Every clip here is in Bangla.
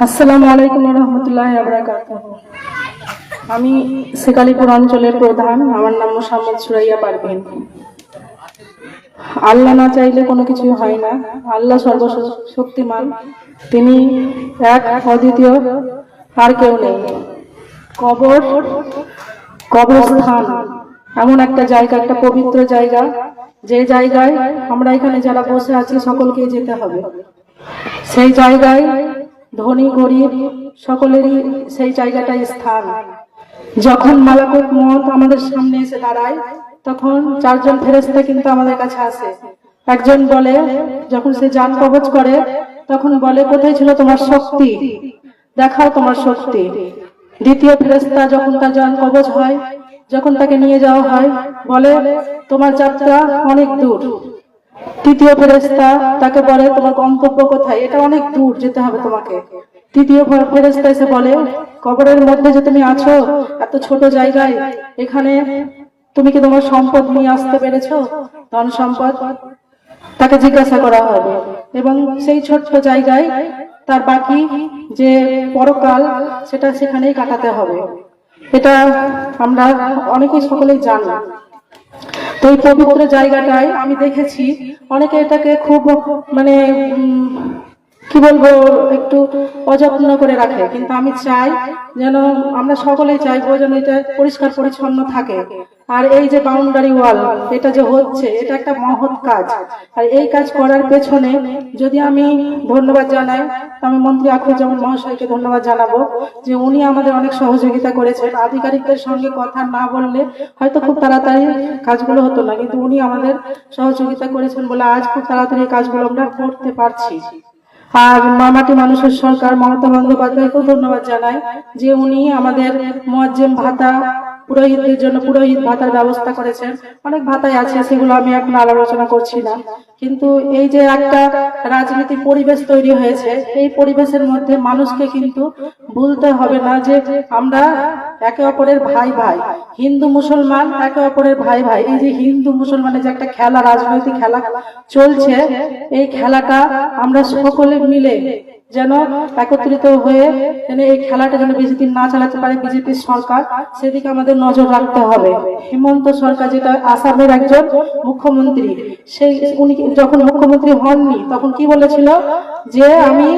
আসসালামু আলাইকুম রহমতুল্লাহ আমি শেখালিপুর অঞ্চলের প্রধান, আমার নাম মোসাম্মদ সুরাইয়া পারভিন। আল্লাহ না চাইলে কোনো কিছু হয় না। আল্লাহ সর্বশক্তিমান। তিনি এক, অদ্বিতীয়, আর কেউ নেই। কবর, কবরস্থান। এমন একটা জায়গা, একটা পবিত্র জায়গা। যে জায়গায় আমরা এখানে যারা বসে আছি সকলকে যেতে হবে। সেই জায়গায় ধনী গরিব সকলেরই সেই জায়গাটাই স্থান। যখন মালাকুত মত আমাদের সামনে এসে দাঁড়ায়, তখন চারজন ফেরেস্তা কিন্তু আমাদের কাছে আসে। একজন বলে, যখন সে যান কবচ করে, তখন বলে, কোথায় ছিল তোমার শক্তি? দেখাও তোমার শক্তি। দ্বিতীয় ফেরেস্তা যখন তার যান কবচ হয়, যখন তাকে নিয়ে যাওয়া হয়, বলে, তোমার যাত্রা অনেক দূর। তৃতীয় ফেরেস্তা তাকে বলে, তোমার গন্তব্য কোথায়? এটা অনেক দূর যেতে হবে তোমাকে। তৃতীয় ফেরেস্তা এসে বলে, কবরের মধ্যে যে তুমি আছো, এত ছোট জায়গায়, এখানে তুমি কি তোমার সম্পদ নিয়ে আসতে পেরেছ? ধন সম্পদ তাকে জিজ্ঞাসা করা হবে। এবং সেই ছোট্ট জায়গায় তার বাকি যে পরকাল, সেটা সেখানেই কাটাতে হবে। এটা আমরা অনেকেই সকলেই জানি। তো এই পবিত্র জায়গাটায় আমি দেখেছি অনেকে এটাকে খুব মানে কি বলব, একটু অযত্ন করে রাখে। কিন্তু আমি চাই যেন আমরা সকলেই চাইব যেন এটা পরিষ্কার পরিচ্ছন্ন থাকে। আর এই যে বাউন্ডারি ওয়াল এটা যে হচ্ছে, এটা একটা মহৎ কাজ। আর এই কাজ করার পেছনে যদি আমি ধন্যবাদ জানাই, আমি মন্ত্রী আখরুজ্জামান মহাশয়কে ধন্যবাদ জানাব যে উনি আমাদের অনেক সহযোগিতা করেছেন। আধিকারিকদের সঙ্গে কথা না বললে হয়তো খুব তাড়াতাড়ি কাজগুলো হতো না, কিন্তু উনি আমাদের সহযোগিতা করেছেন বলে আজ খুব তাড়াতাড়ি কাজগুলো আমরা করতে পারছি। আর মামাটি মানুষের সরকার মমতা বন্দ্যোপাধ্যায়কেও ধন্যবাদ জানাই যে উনি আমাদের মোয়াজ্জেম ভাতা পুরোহিতদের জন্য পুরোহিত ভাতার ব্যবস্থা করেছেন। অনেক ভাতাই আছে, সেগুলো আমি এখন আলোচনা করছি না। কিন্তু এই যে একটা রাজনীতি পরিবেশ তৈরি হয়েছে, এই পরিবেশের মধ্যে মানুষকে কিন্তু ভুলতে হবে না যে আমরা একে অপরের ভাই ভাই, হিন্দু মুসলমান একে অপরের ভাই ভাই। এই যে হিন্দু মুসলমানের যে একটা খেলা, রাজনৈতিক খেলা চলছে, এই খেলাটা আমরা সকলে মিলে যেন একত্রিত হয়ে যেন এই খেলাটা যেন বিজেপি না চালাতে পারে বিজেপির সরকার, সেদিকে আমাদের নজর রাখতে হবে। হেমন্ত সরকার যেটা আসামের একজন মুখ্যমন্ত্রী, সেই উনি যখন মুখ্যমন্ত্রী হননি, তখন কি বলেছিল? যে আমি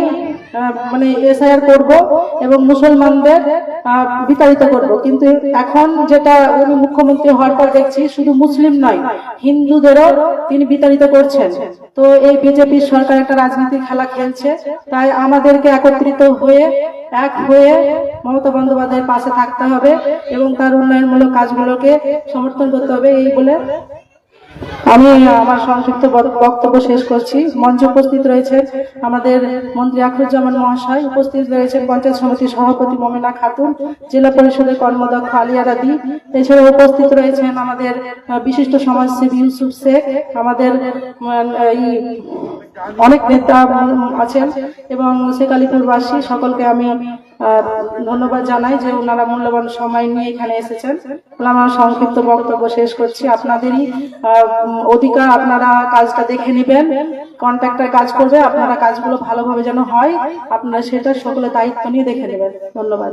মানে এসআইআর করব এবং মুসলমানদের বিতাড়িত করব। কিন্তু এখন যেটা উনি মুখ্যমন্ত্রী হওয়ার পর দেখছি শুধু মুসলিম নয়, হিন্দুদেরও তিনি বিতাড়িত করছেন। তো এই বিজেপির সরকার একটা রাজনীতির খেলা খেলছে, তাই আমাদেরকে একত্রিত হয়ে, এক হয়ে মমতা বন্দ্যোপাধ্যায়ের পাশে থাকতে হবে এবং তার উন্নয়নমূলক কাজগুলোকে সমর্থন করতে হবে, এই বলে আমি আমার সংক্ষিপ্ত বক্তব্য শেষ করছি। মঞ্চে উপস্থিত রয়েছে আমাদের মন্ত্রী আখরুজ্জামান মহাশয়, উপস্থিত রয়েছে পঞ্চায়েত সমিতির সভাপতি মমিনা খাতুন, জেলা পরিষদের কর্মদক্ষ আলিয়া রাদি এছাড়া উপস্থিত রয়েছেন আমাদের বিশিষ্ট সমাজসেবী ইউসুফ শেখ, আমাদের এই অনেক নেতা আছেন এবং শেখালিপুরবাসী সকলকে আমি ধন্যবাদ জানাই যে ওনারা মূল্যবান সময় নিয়ে এখানে এসেছেন। আমার সংক্ষিপ্ত বক্তব্য শেষ করছি। আপনাদেরই অধিকার, আপনারা কাজটা দেখে নেবেন। কন্ট্রাক্টর কাজ করবে, আপনারা কাজগুলো ভালোভাবে যেন হয়, আপনারা সেটা সকলে দায়িত্ব নিয়ে দেখে নেবেন। ধন্যবাদ।